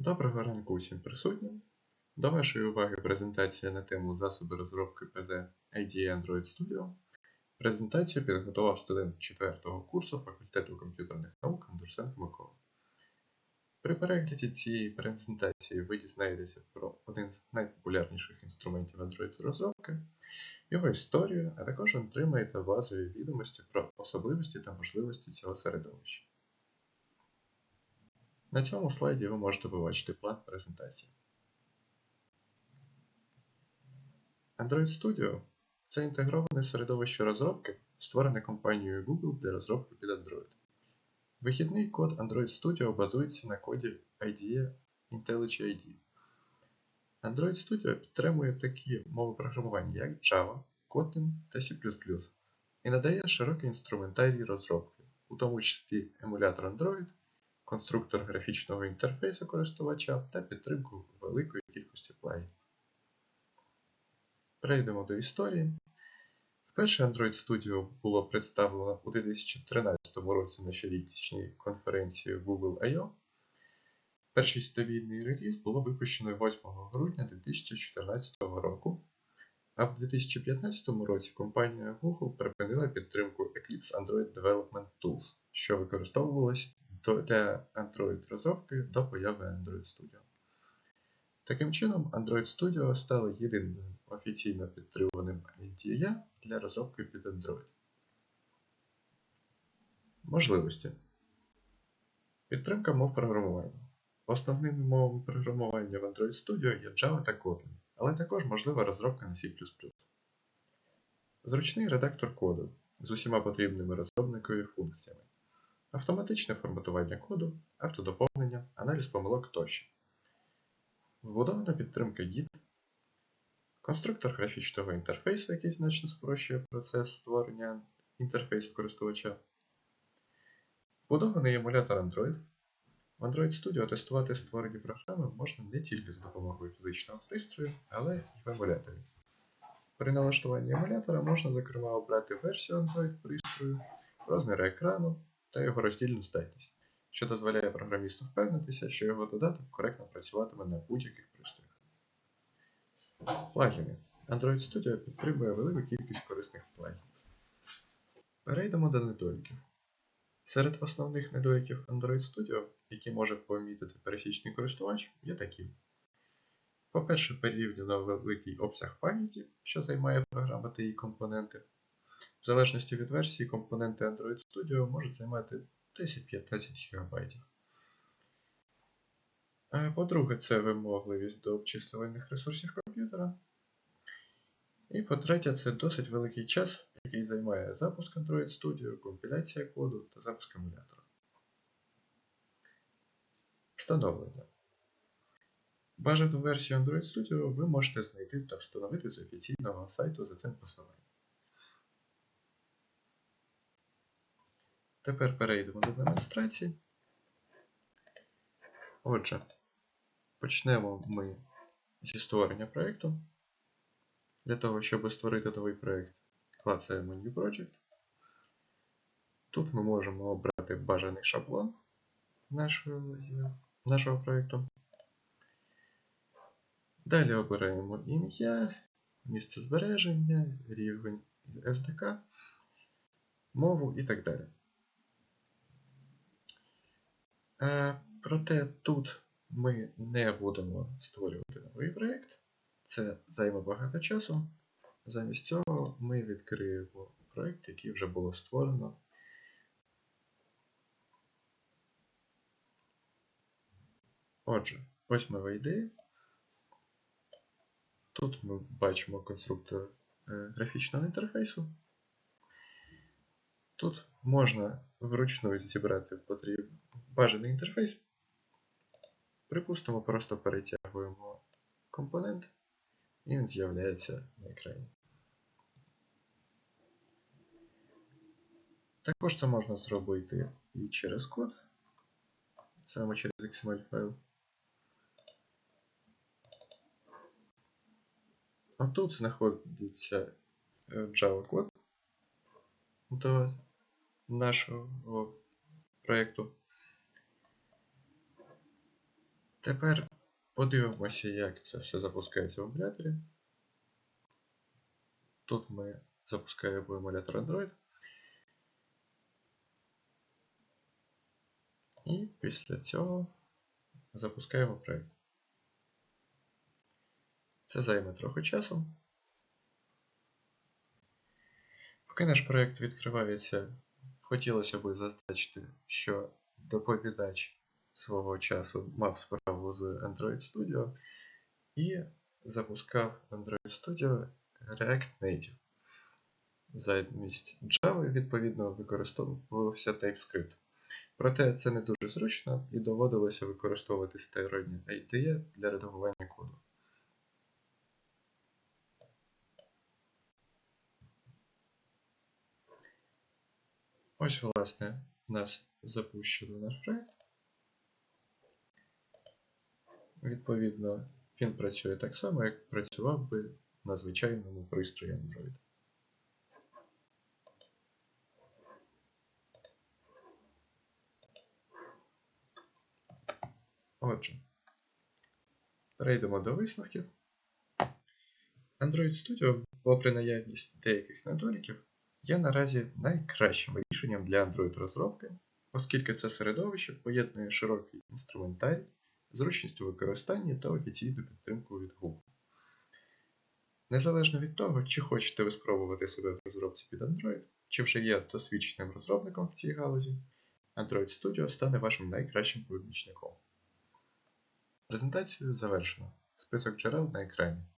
Доброго ранку усім присутнім. До вашої уваги презентація на тему засоби розробки ПЗ IDE Android Studio. Презентацію підготував студент 4 курсу факультету комп'ютерних наук Андерсен Микола. При перегляді цієї презентації ви дізнаєтеся про один з найпопулярніших інструментів Android розробки, його історію, а також отримаєте базові відомості про особливості та можливості цього середовища. На цьому слайді ви можете побачити план презентації. Android Studio це інтегроване середовище розробки, створене компанією Google для розробки під Android. Вихідний код Android Studio базується на коді IDE IntelliJ IDE. Android Studio підтримує такі мови програмування, як Java, Kotlin та C++, і надає широкий інструментарій розробки, у тому числі емулятор Android конструктор графічного інтерфейсу користувача та підтримку великої кількості плагінів. Перейдемо до історії. Вперше Android Studio було представлено у 2013 році на щорічній конференції Google I.O. Перший стабільний реліз було випущено 8 грудня 2014 року, а в 2015 році компанія Google припинила підтримку Eclipse Android Development Tools, що використовувалось для Android розробки до появи Android Studio. Таким чином, Android Studio стало єдиним офіційно підтримуваним IDE для розробки під Android. Можливості. Підтримка мов програмування. Основними мовами програмування в Android Studio є Java та Kotlin, але також можлива розробка на C. Зручний редактор коду з усіма потрібними розробникові функціями автоматичне форматування коду, автодоповнення, аналіз помилок тощо. Вбудована підтримка Git, конструктор графічного інтерфейсу, який значно спрощує процес створення інтерфейсу користувача. Вбудований емулятор Android. В Android Studio тестувати створені програми можна не тільки за допомогою фізичного пристрою, але й в емуляторі. При налаштуванні емулятора можна, зокрема, обрати версію Android пристрою, розміри екрану, та його роздільну здатність, що дозволяє програмісту впевнитися, що його додаток коректно працюватиме на будь-яких пристроях. Плагіни. Android Studio підтримує велику кількість корисних плагінів. Перейдемо до недоліків. Серед основних недоліків Android Studio, які може помітити пересічний користувач, є такі. По-перше, порівняно великий обсяг пам'яті, що займає програма та її компоненти. В залежності від версії, компоненти Android Studio можуть займати 10-15 ГБ. По-друге, це вимогливість до обчислювальних ресурсів комп'ютера. І по-третє, це досить великий час, який займає запуск Android Studio, компіляція коду та запуск емулятора. Встановлення. Бажану версію Android Studio ви можете знайти та встановити з офіційного сайту за цим посиланням. Тепер перейдемо до демонстрації. Отже, почнемо ми зі створення проєкту. Для того, щоб створити новий проєкт, клацаємо New Project. Тут ми можемо обрати бажаний шаблон нашого, нашого проєкту. Далі обираємо ім'я, місце збереження, рівень SDK, мову і так далі. Проте тут ми не будемо створювати новий проєкт. Це займе багато часу. Замість цього ми відкриємо проєкт, який вже було створено. Отже, ось ми в ID. Тут ми бачимо конструктор е, графічного інтерфейсу. Тут можна вручну зібрати потрібний бажаний інтерфейс. Припустимо, просто перетягуємо компонент, і він з'являється на екрані. Також це можна зробити і через код, саме через XML файл. А тут знаходиться е, Java код до нашого проєкту. Тепер подивимося, як це все запускається в емуляторі. Тут ми запускаємо емулятор Android. І після цього запускаємо проєкт. Це займе трохи часу. Поки наш проєкт відкривається, хотілося б зазначити, що доповідач свого часу мав справу з Android Studio і запускав Android Studio React Native. Замість Java, відповідно, використовувався TypeScript. Проте це не дуже зручно і доводилося використовувати сторонні IDE для редагування коду. Ось, власне, у нас запущено наш проєкт. Відповідно, він працює так само, як працював би на звичайному пристрої Android. Отже, перейдемо до висновків. Android Studio, попри наявність деяких недоліків, є наразі найкращим рішенням для Android розробки, оскільки це середовище поєднує широкий інструментарій, зручність у використанні та офіційну підтримку від Google. Незалежно від того, чи хочете ви спробувати себе в розробці під Android, чи вже є досвідченим розробником в цій галузі, Android Studio стане вашим найкращим помічником. Презентацію завершено. Список джерел на екрані.